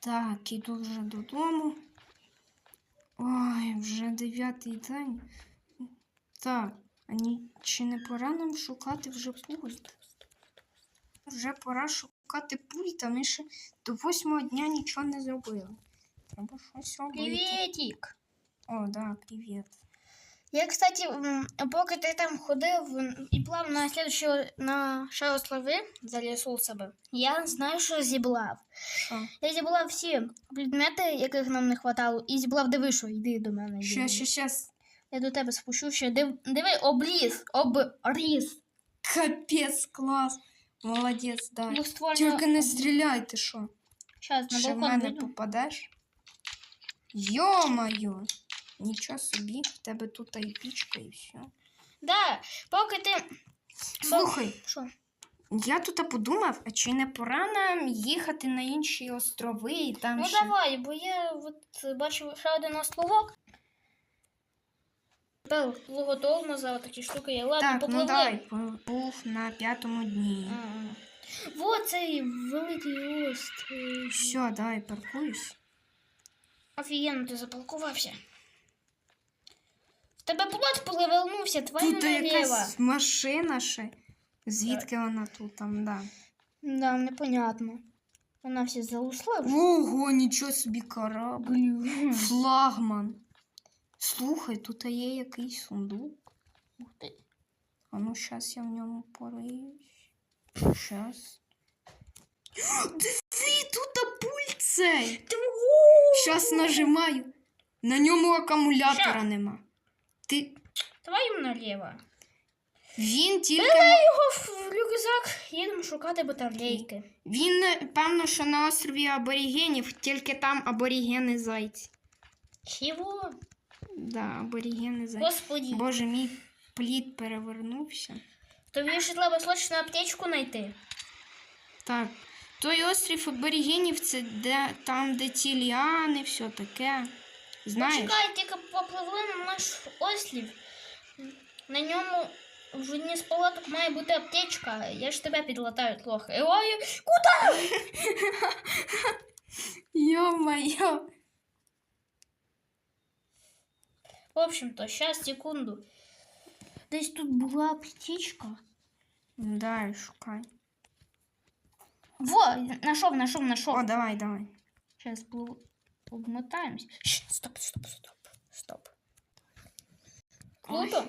Так, іду вже додому. Ой, вже дев'ятий день. Так, а ні, чи не пора нам шукати вже пульт? Вже пора шукати пульт, а ми ще до восьмого дня нічого не зробили. Треба щось робити. Приветик. О, да, привіт. Я, кстати, поки ти там ходив і плав на слідчі на шарослави заліз у себе, я знаю, що зібрав. Я зібрав всі предмети, яких нам не хватало, і зібрав, диви, що йди до мене. Ще, йди. ще. Я до тебе спущу ще. Див, диви, обліз, обріз. Капець, клас. Молодець, да. Двоствольно. Тільки не стріляй, ти що? Щас, на Ще в балкон мене попадеш? Йо-моє! Нічого собі, в тебе тут і пічка і все. Да, поки ти... Слухай, Що? я тут подумав, а чи не пора нам їхати на інші острови і там Ну ще... давай, бо я от бачу ще один островок. Тепер за такі штуки. Я ладно, Так, попливли. ну давай, був на п'ятому дні. Ага. Вот цей великий острів. Все, давай, паркуюсь. Офігенно, ти запалкувався. Тебе плот перевернувся, твою Тут наліво. якась машина ще. Звідки вона тут там, да. Да, непонятно. Вона вся заросла вже. Ого, нічого собі корабль. Флагман. Слухай, тут є якийсь сундук. Ух ти. А ну, зараз я в ньому пориюсь. Щас. Диви, тут пульт цей. Щас нажимаю. На ньому акумулятора нема. Ти... Твою наліво. Він тільки. Його в рюкзак. Їдемо шукати батарейки. Він, певно, що на острові аборігенів, тільки там аборігени зайці. Чого? Да, аборігени зайці. Господи. Боже, мій плід перевернувся. Тобі ще треба срочно аптечку знайти. Так, той острів аборігенів це де, там, де ті ліани, все таке. Знаєш? Почекай, тільки попливли на наш острів. На ньому в одній з палаток має бути аптечка. Я ж тебе підлатаю трохи. Ой, куди? Йо-моє. В общем-то, сейчас, секунду. Десь тут була аптечка. Да, шукай. Во, нашов, нашов, нашов. О, давай, давай. Сейчас обмотаемся. Щ, Стоп, стоп, стоп, стоп. Круто?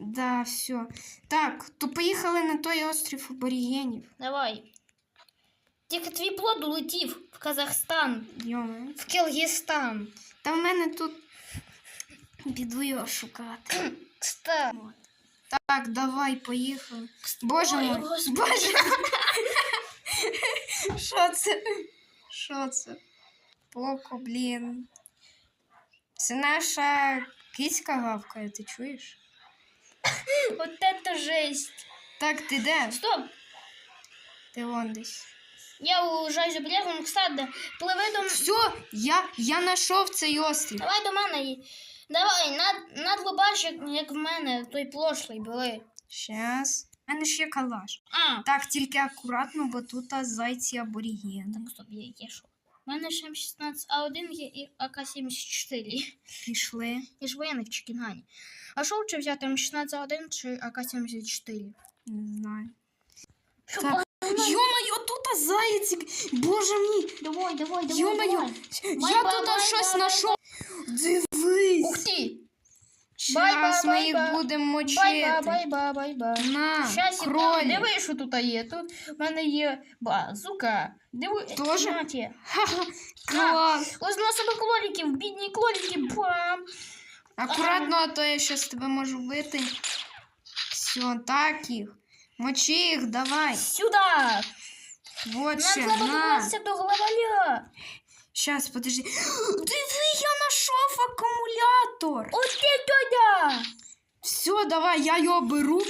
Да, все. Так, то поїхали на той острів аборігенів. Давай. Тільки твій плод улетів в Казахстан, Йоме. в Киргизстан. Та в мене тут піду його шукати. Кстати. Так, давай, поїхали. Боже Ой, мой. Господи. Боже. Що це? Що це? Поко, блін. Це наша кицька гавкає, ти чуєш? Вот это жесть. Так, ти де? Стоп. Ти вон десь. Я за берегом, кстати. Пливи до... Все, я, я знайшов цей острів. Давай до мене. і- Давай, над, над лобаш, як, як в мене, той плошлий були. Щас. У мене ще калаш. А, Так, тільки акуратно, бо тут зайці аборігени. так, стоп, я, я що? У мене ще М16А1 є і АК-74. Пішли. Я ж воєнний в Чекінгані. А що лучше взяти М16А1 чи АК-74? Не знаю. Так. Йо-моє, тут зайці. Боже мій. Давай, давай, давай, Йо-моє, давай. я Бай-бай, тут бай-бай, щось знайшов. Дивись. Ух ти! Зараз ми їх будемо мочити. бай-бай, бай-бай. На, Щас, кролі. диви, що тут є. Тут в мене є базука. Диви, Тоже? на ті. Ха-ха, Клас. Ось на себе кроликів, бідні кролики, бам. Акуратно, а то я щас тебе можу вбити. Все, так їх. Мочи їх, давай. Сюда. Вот Нам ще, треба на. добратися до главаля. Щас, подожди. Диви, я знайшов акумулятор. Ти туди. Все, давай, я його беру.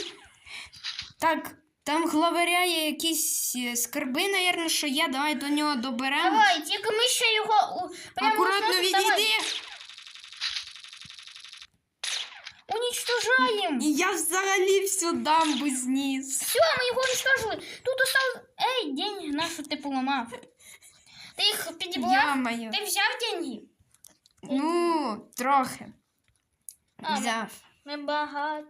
Так, там главаря є якісь е, скарби, напевно, що є. Давай до нього доберемо. Давай, тільки ми ще його у- прямо Акуратно зносимо. Давай. відійди. Уничтожаємо. І я взагалі всю дамбу зніс. Все, ми його уничтожили. Тут осталось... Ей, деньги нашу ти поламав. Ти їх підібрав? Я-моє. Ти взяв деньги? Ну, трохи. А, Взяв. Ми багаті.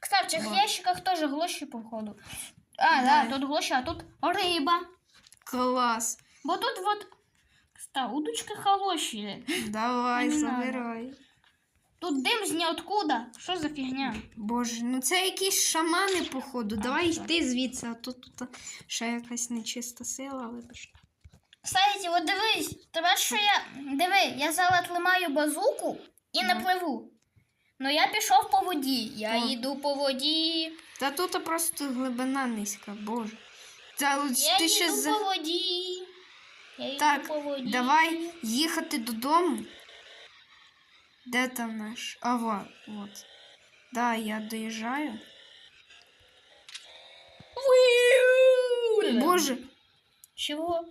Кстати, в цих Да. ящиках теж глощі, походу. А, Да. да, тут глощі, а тут риба. Клас. Бо тут вот кстати, удочки холощі. Давай, Не надо. забирай. Тут дим з ніоткуда. Що за фігня? Боже, ну це якісь шамани, походу. Давай йти звідси, а то тут ще якась нечиста сила, вибач. Кстати, от дивись, тебе що я. Диви, я зараз тримаю базуку і не пливу. Ну я пішов по воді. Я О. йду по воді. Та тут просто глибина низька, боже. Та от Я ти йду ще по воді. Я Так, йду по воді. Давай їхати додому. Де там наш? А вот, от. Да, я доїжджаю. Боже, Чого?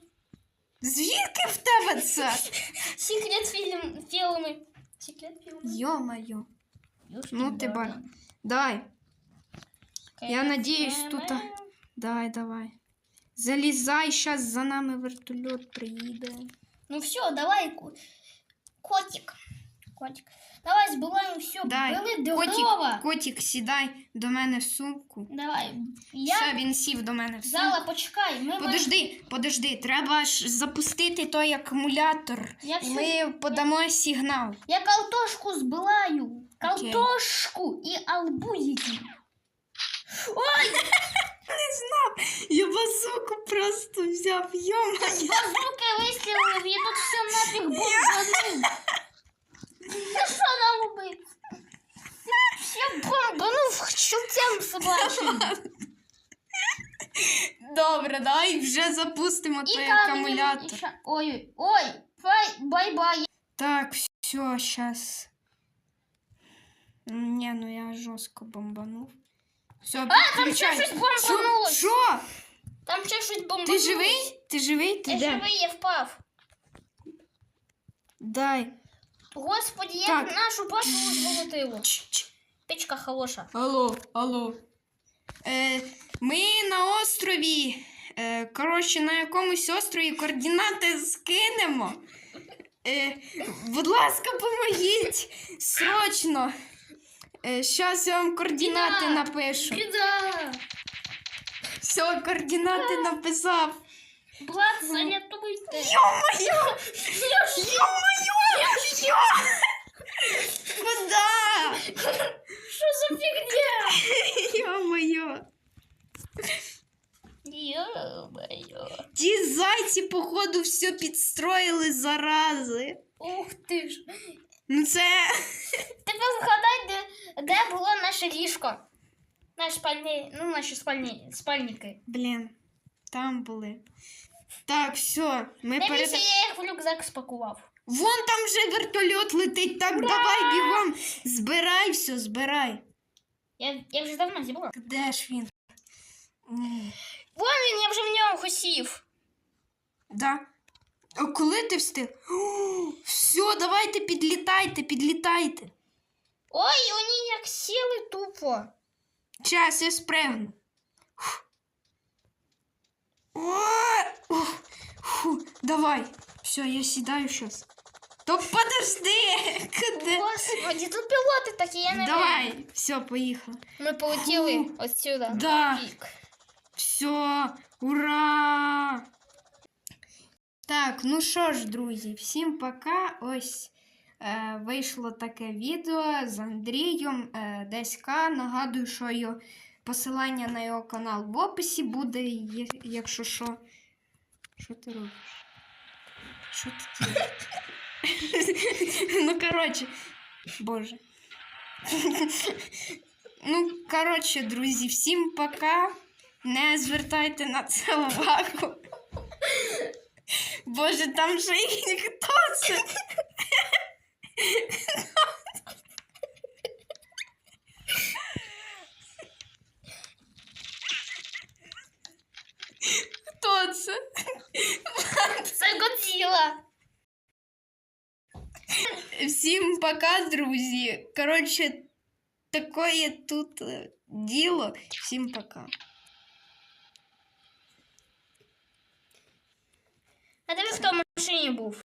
звідки в тебе це? Секрет фільм, фільми. Секрет фільми. Йо-моє. Ну, ти ба. ба- Дай, Я надіюсь, тут, а, давай, давай. Залізай, щас за нами вертольот приїде. Ну все, давай, ко- котик. Котик. Давай збиваємо все, Дай, Котик, дрова. котик, сідай до мене в сумку. Давай. Все, він сів до мене в сумку. взяла, почекай. Ми Подожди, подожди, треба ж запустити той акумулятор. Я І всю- ми подамо сигнал. Я картошку збиваю. Окей. І албузики. Ой, Я базуку просто взяв, йома. базуки вистрілив, я тут все нафіг бомбанув. Що нам робити? Все бомбанув чертям собачим. Добре, давай вже запустимо І той камінь, акумулятор. і ша- Ой, ой, бай, бай-бай. Так, все, сейчас. Не, ну я жорстко бомбанув. Все, А, там ще підключай. щось Що? бомбанулось. Що? Там ще щось бомбануло. Ти живий? Ти живий? Ти Я де? живий, я впав. Дай. Господи, як Так. нашу базу золотило. Печка хороша. Алло, алло. Е, ми на острові. Е, коротше, на якомусь острові координати скинемо. Е, будь ласка, помогіть. Срочно. Е, Щас я вам координати напишу. Біда! Все, координати написав. Влад, зарятуйте. Ё-моё! Ё-моё! Ё! Куда? Що за фігня? Ё-моё! Йо-моє. Ті зайці, походу, все підстроїли зарази. Ух ти ж. Ну це. Тепер згадай, де, де було наше ліжко. Наш спальні, ну, наші спальні, спальники. Блін, там були. Так, все, ми перед... я їх в рюкзак спакував. Вон там вже вертольот летить. Так, давай бігом. Збирай все, збирай. Я, я вже давно зібрав. Де ж він? Вон він, я вже в нього сів. Да. А коли ти встиг? О, Все, давайте підлітайте, підлітайте. Ой, вони як сіли тупо. Час, я спригну. Фу. Давай. Все, я сідаю щас. То подожди. Куди? Господи, тут пілоти такі, я не Давай. Все, поїхали. Ми полетіли Фу. отсюда. Да. Все, ура! Так, ну що ж, друзі, всім пока. Ось е, вийшло таке відео з Андрієм е, Деська. Нагадую, що його посилання на його канал в описі буде, якщо що. Що ти робиш? Що ти робиш? ну, коротше, боже. ну, коротше, друзі, всім пока. Не звертайте на це увагу. Боже, там же і хто це? Всім пока, друзі. Коротше, такое тут е, діло. Всім пока. А диви, хто був.